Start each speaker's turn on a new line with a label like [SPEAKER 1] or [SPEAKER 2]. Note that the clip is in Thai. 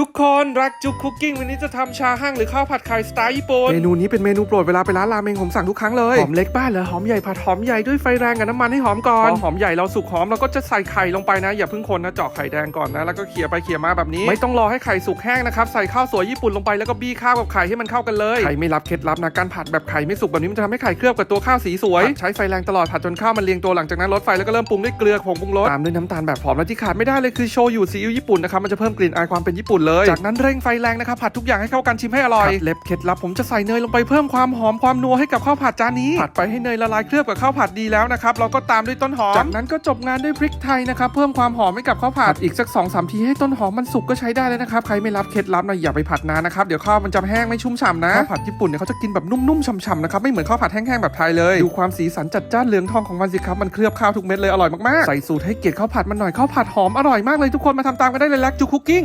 [SPEAKER 1] ทุกคนรักจุกคุกกิ้งวันนี้จะทำชาห้างหรือข้าวผัดไข่สไตล์ญี่ปุ่นเมนูนี้เป็นเมนูโปรดเวลาไปร้านราเมงผมสั่งทุกครั้งเลย หอมเล็กบ้านเหรอหอมใหญ่ผัดหอมใหญ่ด้วยไฟแรงกับน้ำมันให้หอมก่อน พอหอมใหญ่เราสุกหอมเราก็จะใส่ไข่ลงไปนะ อย่าเพิ่งคนนะเจาะไข่แดงก่อนนะ แล้วก็เขี่ยไปเขี่ยมาแบบนี้ ไม่ต้องรอให้ไข่สุกแห้งนะครับใส่ข้าวสวยญี่ปุ่นลงไปแล้วก็บี้ข้าวกับไข่ให้มันเข้ากันเลยใครไม่รับเคล็ดลับนะการผัดแบบไข่ไม่สุกแบบนี้มันจะทำให้ไข่เคลือบกับตัวข้าวสีสวยใช้ไฟแรงตลอดผัดจนข้าวมันเรียงตัวหลังจากนั้นลดไฟแล้วก็เริ่มปรุงด้วยเกลือผงปรุงรสตามด้วยน้ำตาลแบบหอมและที่ขาดไม่ได้เลยคือโชยุซีอิ๊วญี่ปุ่นนะครับมันจะเพิ่มกลิ่นอายความเป็นญี่ปุ่นเลย จากนั้นเร่งไฟแรงนะครับผัดทุกอย่างให้เข้ากันชิมให้อร่อยเล็บเคล็ดลับผมจะใส่เนยลงไปเพิ่มความหอมความนัวให้กับข้าวผัดจานนี้ผัดไปให้เนยละลายเคลือบกับข้าวผัดดีแล้วนะครับเราก็ตามด้วยต้นหอม จากนั้นก็จบงานด้วยพริกไทยนะครับเพิ่มความหอมให้กับข้าวผัดอีกสัก2อสทีให้ต้นหอมมันสุกก็ใช้ได้เลยนะครับใครไม่รับเคล็ดลับนะอย่าไปผัดนานนะครับเดี๋ยวข้าวมันจะแห้งไม่ชุ่มฉ่ำนะข้าวผัดญี่ปุ่นเนี่ยเขาจะกินแบบนุ่มๆฉ่ำๆนะครับไม่เหมือนข้าวผัดแห้งๆแบบไทยเลยดูความสีสันจัดจ้านเหลืองทองของมันสิครับมันเคลือบข้าวทุกเม็ดเลยอร่อยมากๆใส่สูตรให้เกียรติข้าวผัดมันหน่อยข้าวผัดหอมอร่อยมากเลยทุกคนมาทำตามกันได้เลยแลกจูคุกกิ้ง